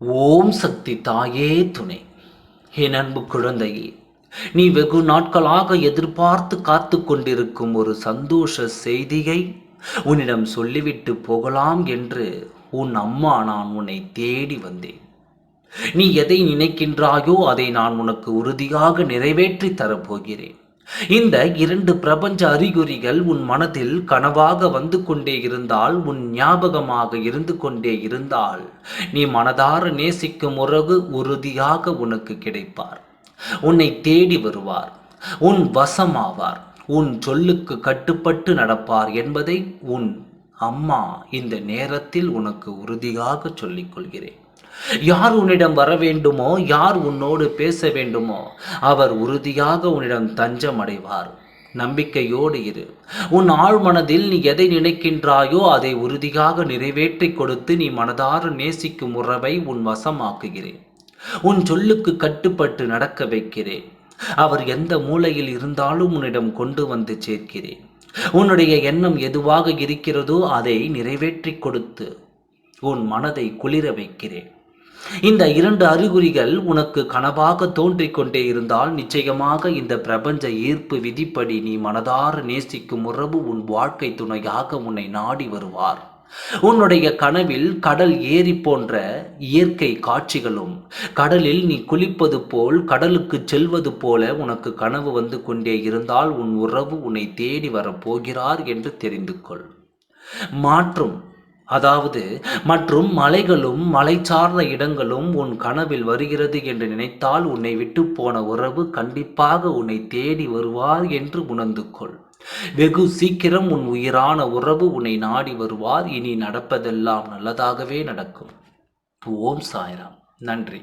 ஓம் சக்தி தாயே துணை. என் அன்பு குழந்தையே நீ வெகு நாட்களாக எதிர்பார்த்து காத்து கொண்டிருக்கும் ஒரு சந்தோஷ செய்தியை உன்னிடம் சொல்லிவிட்டு போகலாம் என்று உன் அம்மா நான் உன்னை தேடி வந்தேன். நீ எதை நினைக்கின்றாயோ அதை நான் உனக்கு உறுதியாக நிறைவேற்றி தரப்போகிறேன். இந்த இரண்டு பிரபஞ்ச அறிகுறிகள் உன் மனதில் கனவாக வந்து கொண்டே இருந்தால் உன் ஞாபகமாக இருந்து கொண்டே இருந்தால் நீ மனதார நேசிக்கும் உறவு உறுதியாக உனக்கு கிடைப்பார். உன்னை தேடி வருவார். உன் வசமாவார். உன் சொல்லுக்கு கட்டுப்பட்டு நடப்பார் என்பதை உன் அம்மா இந்த நேரத்தில் உனக்கு உறுதியாக சொல்லிக்கொள்கிறேன் யார் உன்னிடம் வர வேண்டுமோ யார் உன்னோடு பேச வேண்டுமோ அவர் உறுதியாக உன்னிடம் தஞ்சம் அடைவார் நம்பிக்கையோடு இரு. உன் ஆழ்மனதில் நீ எதை நினைக்கின்றாயோ அதை உறுதியாக நிறைவேற்றி கொடுத்து நீ மனதார நேசிக்கும் உறவை உன் வசமாக்குகிறேன். உன் சொல்லுக்கு கட்டுப்பட்டு நடக்க வைக்கிறேன். அவர் எந்த மூலையில் இருந்தாலும் உன்னிடம் கொண்டு வந்து சேர்க்கிறேன். உன்னுடைய எண்ணம் எதுவாக இருக்கிறதோ அதை நிறைவேற்றி கொடுத்து உன் மனதை குளிர வைக்கிறேன். இந்த இரண்டு அறிகுறிகள் உனக்கு கனவாக தோன்றிக் கொண்டே இருந்தால் நிச்சயமாக இந்த பிரபஞ்ச ஈர்ப்பு விதிப்படி நீ மனதார நேசிக்கும் உறவு உன் வாழ்க்கை துணையாக உன்னை நாடி வருவார். உன்னுடைய கனவில் கடல் ஏரி போன்ற இயற்கை காட்சிகளும் கடலில் நீ குளிப்பது போல் கடலுக்கு செல்வது போல உனக்கு கனவு வந்து கொண்டே இருந்தால் உன் உறவு உன்னை தேடி வரப்போகிறார் என்று தெரிந்து கொள் மாற்றும் அதாவது மற்றும் மலைகளும் மலை சார்ந்த இடங்களும் உன் கனவில் வருகிறது என்று நினைத்தால் உன்னை விட்டு போன உறவு கண்டிப்பாக உன்னை தேடி வருவார் என்று உணர்ந்து கொள் வெகு சீக்கிரம் உன் உயிரான உறவு உன்னை நாடி வருவார். இனி நடப்பதெல்லாம் நல்லதாகவே நடக்கும். ஓம் சாய்ராம். நன்றி.